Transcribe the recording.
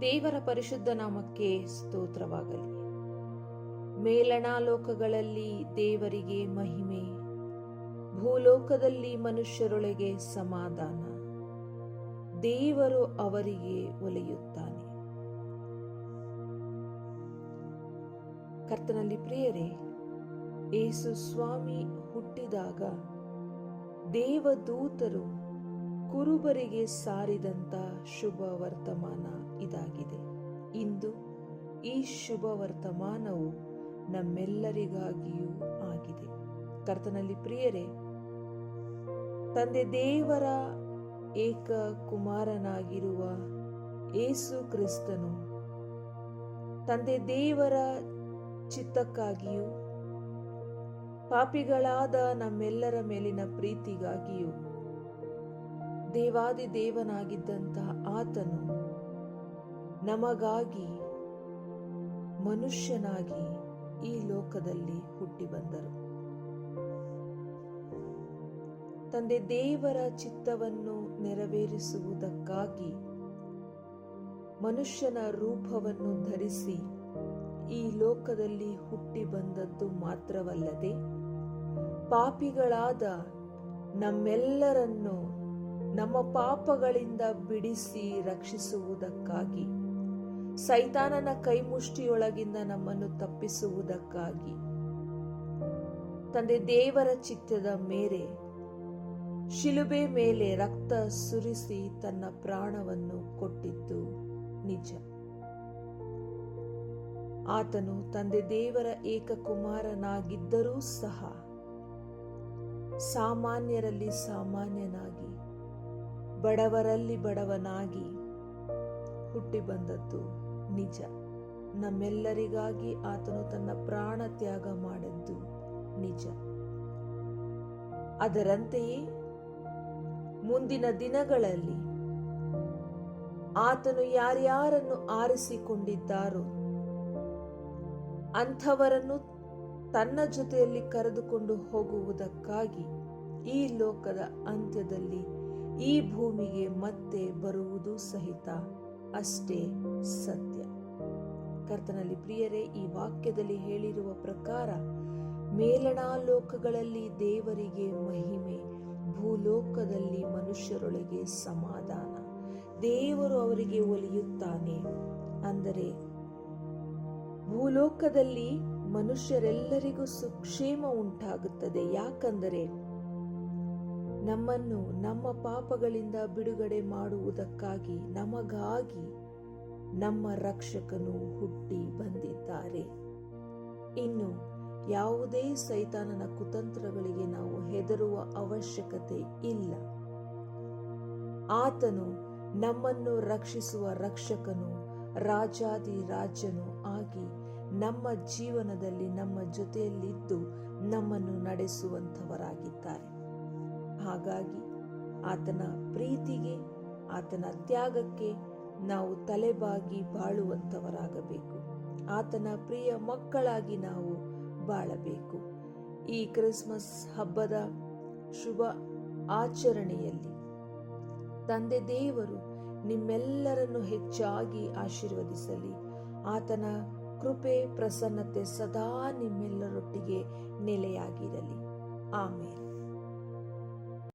ದೇವರ ಪರಿಶುದ್ಧ ನಾಮಕ್ಕೆ ಸ್ತೋತ್ರವಾಗಲಿ. ಮೇಲಣಾಲೋಕಗಳಲ್ಲಿ ದೇವರಿಗೆ ಮಹಿಮೆ, ಭೂಲೋಕದಲ್ಲಿ ಮನುಷ್ಯರೊಳಗೆ ಸಮಾಧಾನ, ದೇವರು ಅವರಿಗೆ ಒಲಿಯುತ್ತಾನೆ. ಕರ್ತನಲ್ಲಿ ಪ್ರಿಯರೇ, ಏಸು ಸ್ವಾಮಿ ಹುಟ್ಟಿದಾಗ ದೇವದೂತರು ಕುರುಬರಿಗೆ ಸಾರಿದಂತ ಶುಭ ವರ್ತಮಾನ ಇದಾಗಿದೆ. ಇಂದು ಈ ಶುಭ ವರ್ತಮಾನವು ನಮ್ಮೆಲ್ಲರಿಗಾಗಿಯೂ ಆಗಿದೆ. ಕರ್ತನಲ್ಲಿ ಪ್ರಿಯರೇ, ತಂದೆ ದೇವರ ಏಕ ಕುಮಾರನಾಗಿರುವ ಏಸು ಕ್ರಿಸ್ತನು ತಂದೆ ದೇವರ ಚಿತ್ತಕ್ಕಾಗಿಯೂ, ಪಾಪಿಗಳಾದ ನಮ್ಮೆಲ್ಲರ ಮೇಲಿನ ಪ್ರೀತಿಗಾಗಿಯೂ ದೇವಾದಿ ದೇವನಾಗಿದ್ದಂಥ ಆತನು ನಮಗಾಗಿ ಮನುಷ್ಯನಾಗಿ ಈ ಲೋಕದಲ್ಲಿ ಹುಟ್ಟಿ ಬಂದರು. ತಂದೆ, ದೇವರ ಚಿತ್ತವನ್ನು ನೆರವೇರಿಸುವುದಕ್ಕಾಗಿ ಮನುಷ್ಯನ ರೂಪವನ್ನು ಧರಿಸಿ ಈ ಲೋಕದಲ್ಲಿ ಹುಟ್ಟಿ ಬಂದದ್ದು ಮಾತ್ರವಲ್ಲದೆ ಪಾಪಿಗಳಾದ ನಮ್ಮೆಲ್ಲರನ್ನು ನಮ್ಮ ಪಾಪಗಳಿಂದ ಬಿಡಿಸಿ ರಕ್ಷಿಸುವುದಕ್ಕಾಗಿ. ಸೈತಾನನ ಕೈಮುಷ್ಟಿಯೊಳಗಿಂದ ನಮ್ಮನ್ನು ತಪ್ಪಿಸುವುದಕ್ಕಾಗಿ. ತಂದೆ, ದೇವರ ಚಿತ್ತದ ಮೇರೆ ಶಿಲುಬೆ ಮೇಲೆ ರಕ್ತ ಸುರಿಸಿ ತನ್ನ ಪ್ರಾಣವನ್ನು ಕೊಟ್ಟಿದ್ದು ನಿಜ. ಆತನು ತಂದೆ, ದೇವರ ಏಕಕುಮಾರನಾಗಿದ್ದರೂ ಸಹ ಸಾಮಾನ್ಯರಲ್ಲಿ ಸಾಮಾನ್ಯನಾಗಿ ಬಡವರಲ್ಲಿ ಬಡವನಾಗಿ ಹುಟ್ಟಿ ಬಂದದ್ದು ನಿಜ. ನಮ್ಮೆಲ್ಲರಿಗಾಗಿ ಆತನು ತನ್ನ ಪ್ರಾಣ ತ್ಯಾಗ ಮಾಡಿದ್ದು ನಿಜ. ಅದರಂತೆಯೇ ಮುಂದಿನ ದಿನಗಳಲ್ಲಿ ಆತನು ಯಾರ್ಯಾರನ್ನು ಆರಿಸಿಕೊಂಡಿದ್ದಾರೋ ಅಂಥವರನ್ನು ತನ್ನ ಜೊತೆಯಲ್ಲಿ ಕರೆದುಕೊಂಡು ಹೋಗುವುದಕ್ಕಾಗಿ ಈ ಲೋಕದ ಅಂತ್ಯದಲ್ಲಿ ಈ ಭೂಮಿಗೆ ಮತ್ತೆ ಬರುವುದು ಸಹಿತ ಅಷ್ಟೇ ಸತ್ಯ. ಕರ್ತನಲ್ಲಿ ಪ್ರಿಯರೇ, ಈ ವಾಕ್ಯದಲ್ಲಿ ಹೇಳಿರುವ ಪ್ರಕಾರ ಮೇಲಣಾಲೋಕಗಳಲ್ಲಿ ದೇವರಿಗೆ ಮಹಿಮೆ, ಭೂಲೋಕದಲ್ಲಿ ಮನುಷ್ಯರೊಳಗೆ ಸಮಾಧಾನ. ದೇವರು ಅವರಿಗೆ ಒಲಿಯುತ್ತಾನೆ. ಅಂದರೆ ಭೂಲೋಕದಲ್ಲಿ ಮನುಷ್ಯರೆಲ್ಲರಿಗೂ ಸುಕ್ಷೇಮ ಉಂಟಾಗುತ್ತದೆ. ಯಾಕಂದರೆ ನಮ್ಮನ್ನು ನಮ್ಮ ಪಾಪಗಳಿಂದ ಬಿಡುಗಡೆ ಮಾಡುವುದಕ್ಕಾಗಿ ನಮಗಾಗಿ ನಮ್ಮ ರಕ್ಷಕನು ಹುಟ್ಟಿ ಬಂದಿದ್ದಾರೆ. ಇನ್ನು ಯಾವುದೇ ಸೈತಾನನ ಕುತಂತ್ರಗಳಿಗೆ ನಾವು ಹೆದರುವ ಅವಶ್ಯಕತೆ ಇಲ್ಲ. ಆತನು ನಮ್ಮನ್ನು ರಕ್ಷಿಸುವ ರಕ್ಷಕನು ರಾಜಾದಿ ರಾಜನು ಆಗಿ ನಮ್ಮ ಜೀವನದಲ್ಲಿ ನಮ್ಮ ಜೊತೆಯಲ್ಲಿದ್ದು ನಮ್ಮನ್ನು ನಡೆಸುವಂಥವರಾಗಿದ್ದಾರೆ. ಹಾಗಾಗಿ ಆತನ ಪ್ರೀತಿಗೆ, ಆತನ ತ್ಯಾಗಕ್ಕೆ ನಾವು ತಲೆಬಾಗಿ ಬಾಳುವಂಥವರಾಗಬೇಕು. ಆತನ ಪ್ರಿಯ ಮಕ್ಕಳಾಗಿ ನಾವು ಬಾಳಬೇಕು. ಈ ಕ್ರಿಸ್ಮಸ್ ಹಬ್ಬದ ಶುಭ ಆಚರಣೆಯಲ್ಲಿ ತಂದೆ ದೇವರು ನಿಮ್ಮೆಲ್ಲರನ್ನು ಹೆಚ್ಚಾಗಿ ಆಶೀರ್ವದಿಸಲಿ. ಆತನ ಕೃಪೆ, ಪ್ರಸನ್ನತೆ ಸದಾ ನಿಮ್ಮೆಲ್ಲರೊಟ್ಟಿಗೆ ನೆಲೆಯಾಗಿರಲಿ. ಆಮೇಲೆ